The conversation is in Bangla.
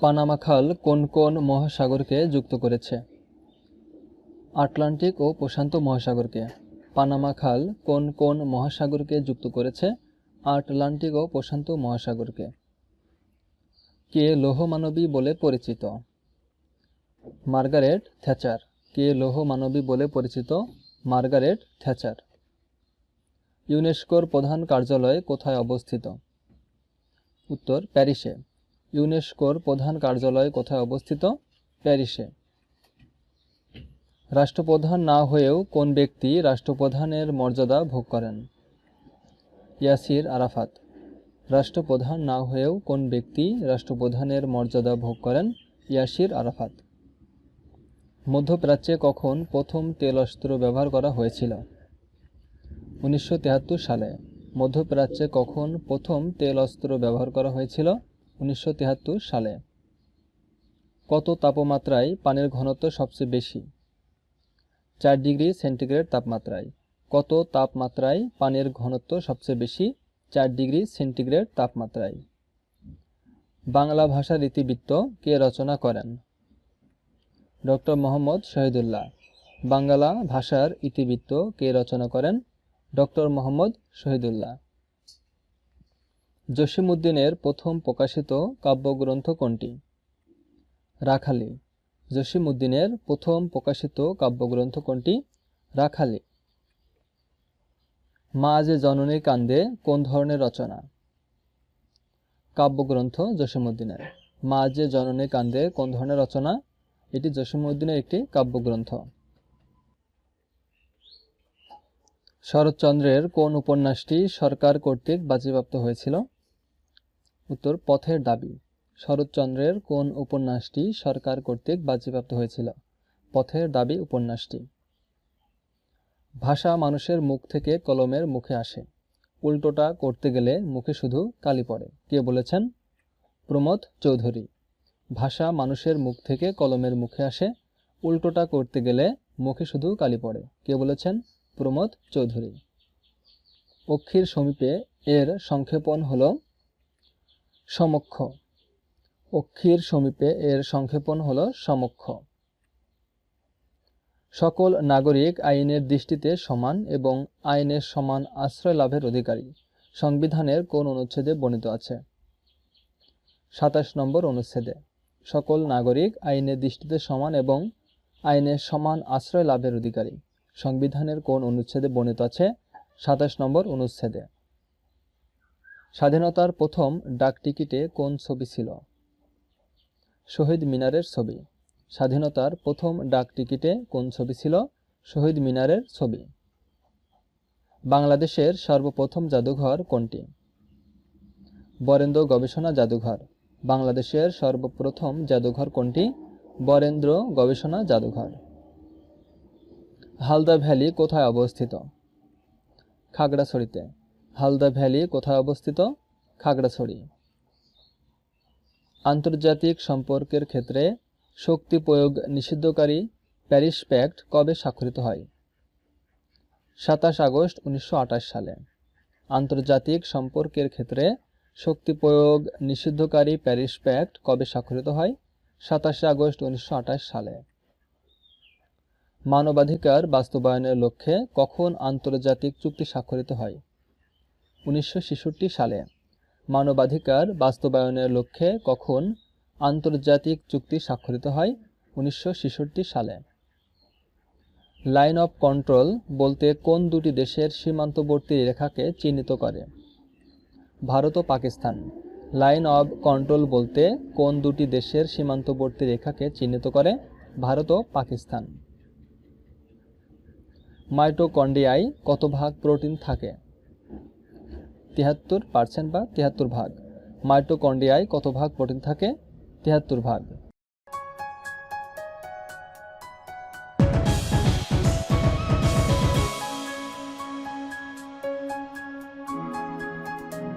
পানামা খাল কোন কোন মহাসাগরকে যুক্ত করেছে? আটলান্টিক ও প্রশান্ত মহাসাগরকে। পানামা খাল কোন কোন মহাসাগরকে যুক্ত করেছে? আটলান্টিক ও প্রশান্ত মহাসাগরকে। কে লৌহমানবী বলে পরিচিত? Margaret Thatcher. কে লৌহমানবী বলে পরিচিত? Margaret Thatcher. ইউনেস্কোর প্রধান কার্যালয় কোথায় অবস্থিত? উত্তর প্যারিসে। ইউনেস্কোর প্রধান কার্যালয় কোথায় অবস্থিত? প্যারিসে। রাষ্ট্রপ্রধান না হয়েও কোন ব্যক্তি রাষ্ট্রপ্রধানের মর্যাদা ভোগ করেন? ইয়াসির আরাফাত। রাষ্ট্রপ্রধান না হয়েও কোন ব্যক্তি রাষ্ট্রপ্রধানের মর্যাদা ভোগ করেন? ইয়াসির আরাফাত। মধ্যপ্রাচ্যে কখন প্রথম তেল অস্ত্র ব্যবহার করা হয়েছিল? উনিশশো সালে। মধ্যপ্রাচ্যে কখন প্রথম তেল অস্ত্র ব্যবহার করা হয়েছিল? উনিশশো সালে। কত তাপমাত্রায় পানির ঘনত্ব সবচেয়ে বেশি? চার ডিগ্রি সেন্টিগ্রেড তাপমাত্রায়। কত তাপমাত্রায় পানির ঘনত্ব সবচেয়ে বেশি? চার ডিগ্রি সেন্টিগ্রেড তাপমাত্রায়। বাংলা ভাষার ইতিবৃত্ত কে রচনা করেন? ডক্টর মোহাম্মদ শহীদুল্লাহ। বাংলা ভাষার ইতিবৃত্ত কে রচনা করেন? ডক্টর মোহাম্মদ শহীদুল্লাহ। জসিমউদ্দিনের প্রথম প্রকাশিত কাব্যগ্রন্থ কোনটি? রাখালি। জসিমউদ্দিনের প্রথম প্রকাশিত কাব্যগ্রন্থ কোনটি? রাখালি। মা যে জননী কান্দে কোন ধরনের রচনা? কাব্যগ্রন্থ জসিমউদ্দিনের। মা যে জননী কান্দে কোন ধরনের রচনা? এটি জসিমউদ্দিনের একটি কাব্যগ্রন্থ। শরৎচন্দ্রের কোন উপন্যাসটি সরকার কর্তৃক বাজেয়াপ্ত হয়েছিল? উত্তর, পথের দাবি। শরৎচন্দ্রের কোন উপন্যাসটি সরকার কর্তৃক বাজেয়াপ্ত হয়েছিল? পথের দাবি উপন্যাসটি। ভাষা মানুষের মুখ থেকে কলমের মুখে আসে। উল্টোটা করতে গেলে মুখে শুধু কালি পড়ে। কে বলেছেন? প্রমোদ চৌধুরী। ভাষা মানুষের মুখ থেকে কলমের মুখে আসে। উল্টোটা করতে গেলে মুখে শুধু কালি পড়ে। কে বলেছেন? প্রমোদ চৌধুরী। অক্ষীর সমীপে এর সংক্ষেপণ হল সমক্ষ। অক্ষীর সমীপে এর সংক্ষেপণ হল সমক্ষ। সকল নাগরিক আইনের দৃষ্টিতে সমান এবং আইনের সমান আশ্রয় লাভের অধিকারী। সংবিধানের কোন অনুচ্ছেদে বর্ণিত আছে? সাতাশ নম্বর অনুচ্ছেদে। সকল নাগরিক আইনের দৃষ্টিতে সমান এবং আইনের সমান আশ্রয় লাভের অধিকারী। সংবিধানের কোন অনুচ্ছেদে বর্ণিত আছে? সাতাশ নম্বর অনুচ্ছেদে। স্বাধীনতার প্রথম ডাকটিকিটে কোন ছবি ছিল? শহীদ মিনারের ছবি। স্বাধীনতার প্রথম ডাকটিকিটে কোন ছবি ছিল? শহীদ মিনারের ছবি। বাংলাদেশের সর্বপ্রথম জাদুঘর কোনটি? বরেন্দ্র গবেষণা জাদুঘর। বাংলাদেশের সর্বপ্রথম জাদুঘর কোনটি? বরেন্দ্র গবেষণা জাদুঘর। হালদা ভ্যালি কোথায় অবস্থিত? খাগড়াছড়িতে। হালদা ভ্যালি, কোথায় অবস্থিত? খাগড়াছড়ি। আন্তর্জাতিক সম্পর্কের ক্ষেত্রে শক্তি প্রয়োগ নিষিদ্ধকারী প্যারিস প্যাক্ট কবে স্বাক্ষরিত হয়? সাতাশ আগস্ট উনিশশো আঠাশ সালে। আন্তর্জাতিক সম্পর্কের ক্ষেত্রে শক্তি প্রয়োগ নিষিদ্ধকারী প্যারিস প্যাক্ট কবে স্বাক্ষরিত হয়? সাতাশে আগস্ট উনিশশো আটাশ সালে। মানবাধিকার বাস্তবায়নের লক্ষ্যে কখন আন্তর্জাতিক চুক্তি স্বাক্ষরিত হয়? উনিশশো ছেষট্টি সালে। মানবাধিকার বাস্তবায়নের লক্ষ্যে কখন আন্তর্জাতিক চুক্তি স্বাক্ষরিত হয়? উনিশশো ছেষট্টি সালে। লাইন অফ কন্ট্রোল বলতে কোন দুটি দেশের সীমান্তবর্তী রেখাকে চিহ্নিত করে? ভারত ও পাকিস্তান। লাইন অব কন্ট্রোল বলতে কোন দুটি দেশের সীমান্তবর্তী রেখাকে চিহ্নিত করে? ভারত ও পাকিস্তান। মাইটোকন্ডিয়ায় কত ভাগ প্রোটিন থাকে? তিয়াত্তর পার্সেন্ট বা তেহাত্তর ভাগ। মাইটোকন্ডিয়ায় কত ভাগ প্রোটিন থাকে? তেহাত্তর ভাগ।